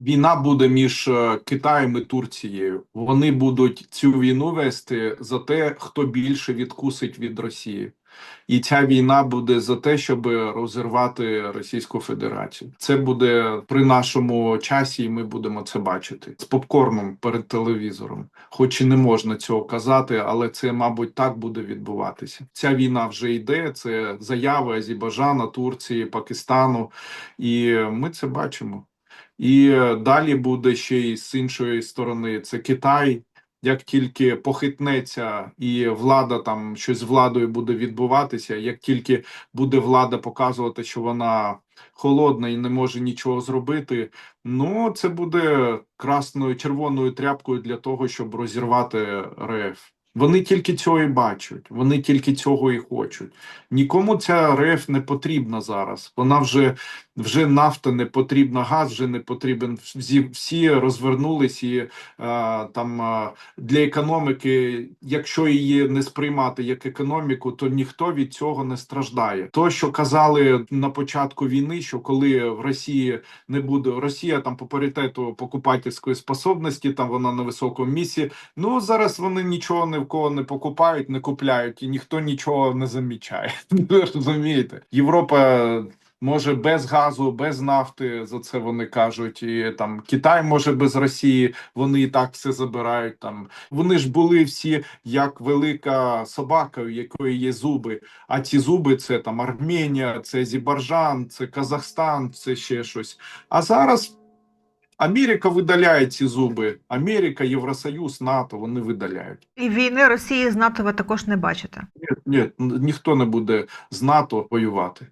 Війна буде між е, Китаєм і Турцією. Вони будуть цю війну вести за те, хто більше відкусить від Росії. І ця війна буде за те, щоб розірвати Російську Федерацію. Це буде при нашому часі, і ми будемо це бачити з попкорном перед телевізором. Хоч і не можна цього казати, але це, мабуть, так буде відбуватися. Ця війна вже йде. Це заяви Азербайджана, Турції, Пакистану, і ми це бачимо. І е, далі буде ще й з іншої сторони це Китай. Як тільки похитнеться і влада там щось з владою буде відбуватися, як тільки буде влада показувати, що вона холодна і не може нічого зробити, ну це буде красною червоною тряпкою для того, щоб розірвати РФ. Вони тільки цього і бачать, вони тільки цього і хочуть. Нікому ця РФ не потрібна зараз. Вона вже вже нафта не потрібна, газ вже не потрібен. Всі, всі розвернулись і е, там е, для економіки, якщо її не сприймати як економіку, то ніхто від цього не страждає. То, що казали на початку війни, що коли в Росії не буде Росія там по паритету покупательської способності, там вона на високому місці. Ну зараз вони нічого ні кого не покупають, не купляють, і ніхто нічого не замічає. Розумієте, Європа. Може без газу, без нафти за це вони кажуть, і там Китай може без Росії, вони і так все забирають. Там вони ж були всі як велика собака, у якої є зуби. А ці зуби це там Арменія, це Азербайджан, це Казахстан, це ще щось. А зараз Америка видаляє ці зуби. Америка, Євросоюз, НАТО вони видаляють. І війни Росії з НАТО ви також не бачите. Ні, ні, ніхто не буде з НАТО воювати.